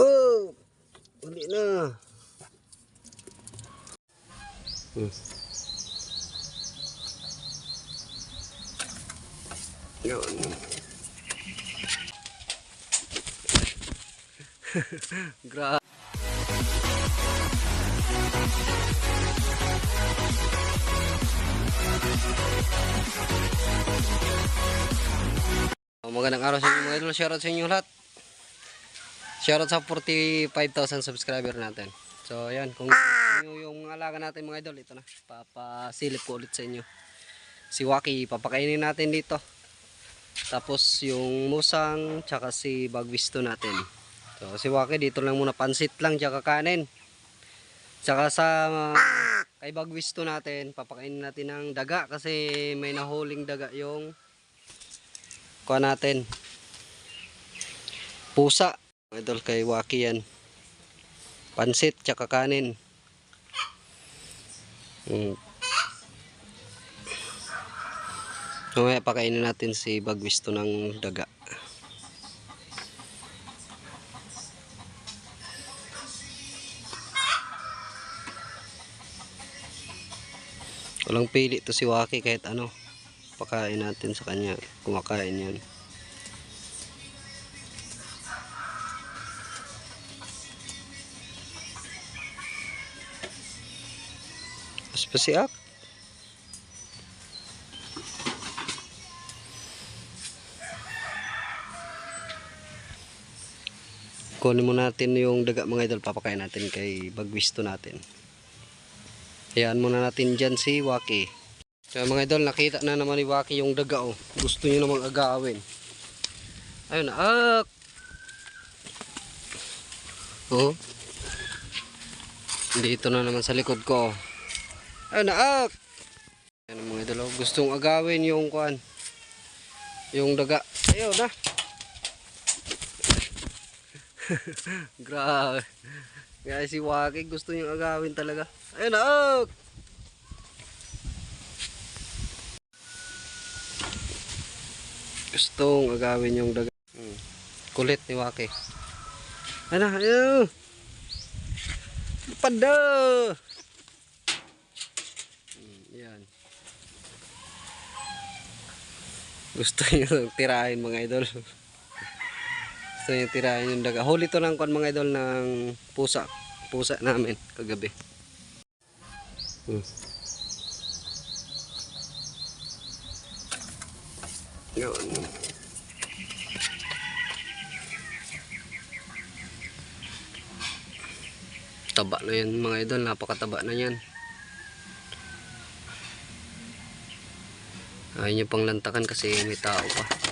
Oh! Hindi na. Hmm. Yun. Gra Oh, Magandang araw sa inyo mga idol. Shoutout sa inyo lahat. Shoutout sa 45,000 subscriber natin. So, ayan. Kung nyo yung alaga natin mga idol, ito na. Papasilip ko ulit sa inyo. Si Waki, papakainin natin dito. Tapos yung musang, tsaka si bagwisto natin. So, si Waki, dito lang muna pansit lang, tsaka kanin. Tsaka sa kay bagwisto natin, papakainin natin ng daga kasi may nahuling daga yung kuha natin. Pusa. Idol kay Waki yan. Pansit, tsaka kanin. Mm. Mamaya pakainin natin si Bagwisto ng daga. Walang pili to si Waki kahit ano. Pakain natin sa kanya. Kumakain yan. Mas pasiak. Kunin mo natin yung daga mga idol. Papakain natin kay bagwisto natin. Hayaan muna natin dyan si Waki. So mga idol, nakita na naman ni Waki yung daga oh. Gusto niyo namang agawin. Ayun. Ah! Oh. Dito na naman sa likod ko. Ayun na. Ah! Ayun mga idol. oh. Gustong agawin yung kuan. Yung daga. Ayun na. Grabe. Kaya si Waki gusto niyang agawin talaga. Ayun na. Oh! Gustong agawin yung daga. Hmm. Kulit ni Waki. Ayun na. Ayun. Pada. Hmm, yan. Gusto niyo tirahin mga idol. Gusto niyo tirahin yung daga. Huli to ng kon mga idol ng pusa. Pusa namin kagabi. Hmm. Yun. Taba na yan mga idol. Napakataba na yan. Ayaw nyo pang lantakan kasi may tao pa.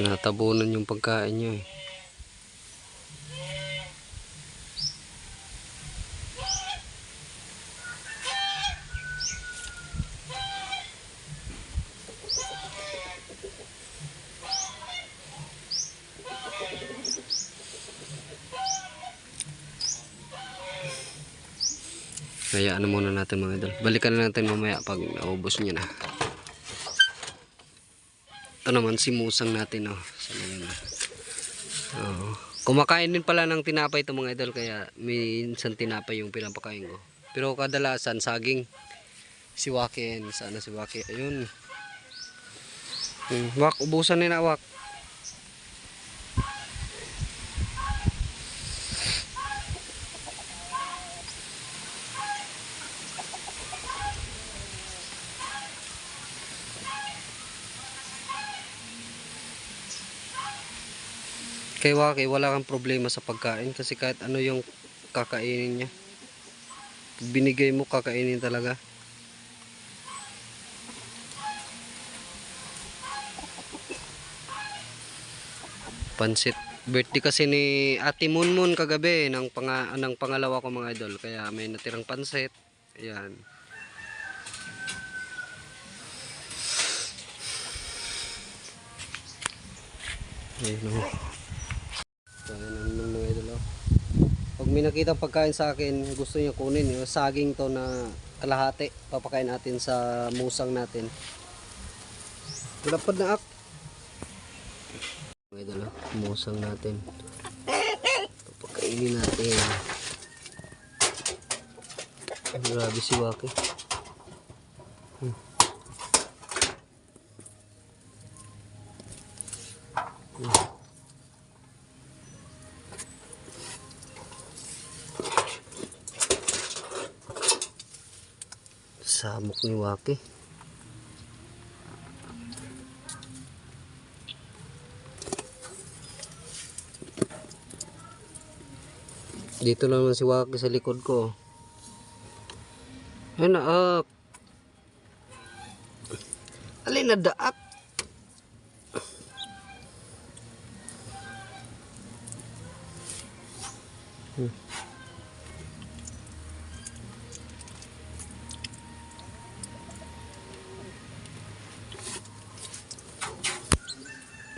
Tinatabunan yung pagkain nyo eh. Hayaan na muna natin mga idol. Balikan na natin mamaya pag naubos niya na. Ito naman si musang natin oh. Sana yun. Oo. Kumakain din pala ng tinapay ito mga idol kaya minsan tinapay yung pinapakain ko. Pero kadalasan saging si Waki yan. Sana si Waki. Ayun. Hmm, wak, ubusan nila wak. Kay Waki, wala kang problema sa pagkain kasi kahit ano yung kakainin niya. Binigay mo, kakainin talaga. pansit. Birthday kasi ni Ate Munmun kagabi ng, panga, ng pangalawa ko mga idol. Kaya may natirang pansit. Ayan. Ayun o. So, ayan ang naman mga. Pag may nakita pagkain sa akin, gusto niya kunin. Yung saging to na kalahati. Papakain natin sa musang natin. Lapad na ak. Mga idol o. Musang natin. Papakainin natin. Grabe si Waki. Hmm. Samok ni Waki. Dito naman si Waki sa likod ko. Ayun na, ak. Alin na daak? Hmm.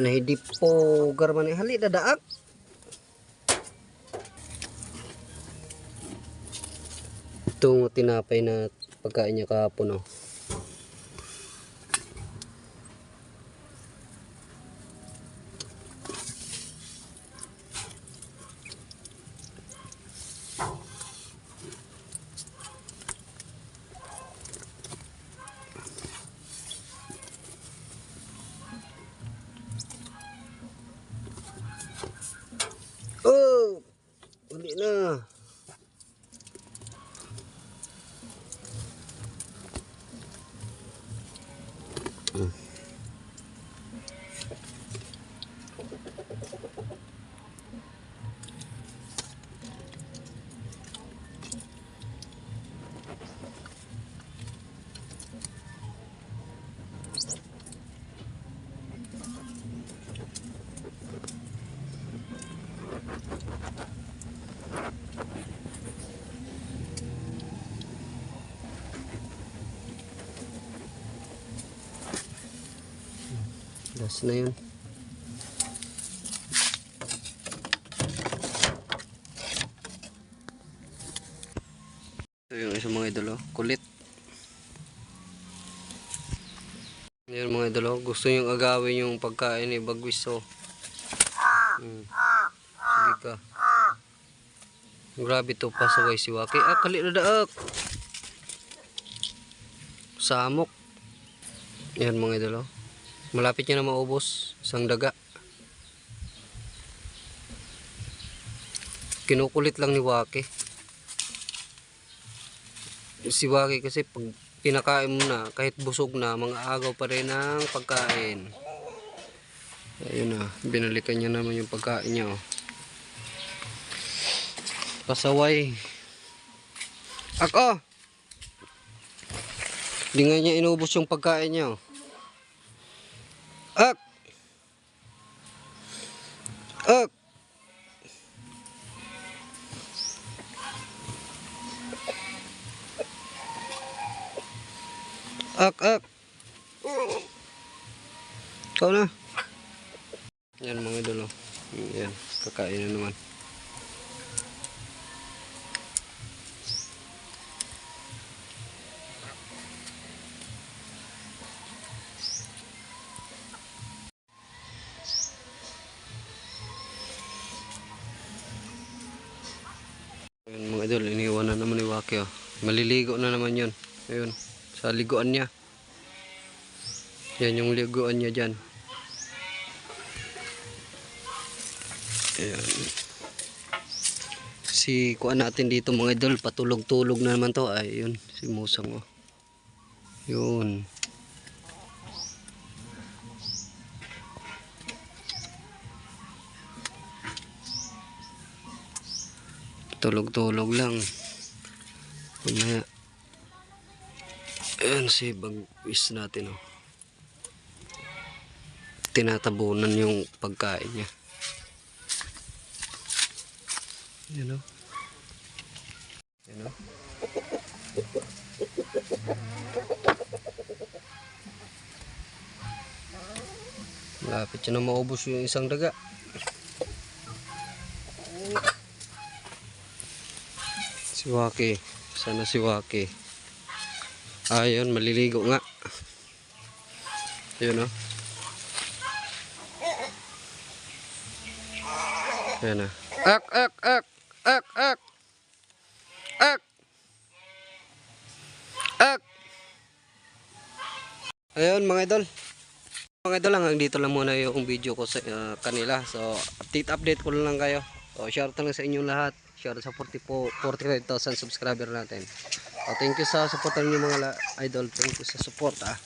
Nahidi po garman hali na daak. Itong tinapay na pagkain niya kahapon. Oh! Mm. Last na yun. Ito yung isang mga idolo. Kulit. Yan mga idolo. Gusto yung agawin yung pagkain ni Bagwis. So. Hmm. Sige ka. Grabe to pasaway si Waki. Ah, kali na daak. Samok. Yan mga idolo. Malapit niya na maubos. Isang daga. Kinukulit lang ni Waki. Si Waki kasi pag pinakain mo na, kahit busog na, mga agaw pa rin ang pagkain. Ayun na, binalikan niya naman yung pagkain niya. Oh. Pasaway. Ako! Hindi nga niya inubos yung pagkain niya. Oh. Ak! Ak, ak! Ikaw na. Yan mga idolo. Yan, kakain na naman. Waki oh. Maliligo na naman yun. Ayun, sa liguan niya. Yan yung liguan niya dyan. Ayan. Si kuan natin dito mga idol, patulog-tulog na naman to. Ay, yun, si Musang oh. Yun. Tulog-tulog lang. Mamaya. Ayan si bagwis natin oh. Tinatabunan yung pagkain niya. Yan o. Yan o. Malapit siya na maubos yung isang daga. Si Waki. Sana si Waki. Ayun, maliligo nga. Yun o. Yan na. Ak, ak, ak, ak, ak. Ak. Ak. Ayun mga idol. Mga idol lang, dito lang muna yung video ko sa uh, kanila. So, update update ko lang kayo. So, share lang sa inyong lahat. Share sa 44 45,000 subscriber natin. So, thank you sa support niyo mga idol. Thank you sa support ah.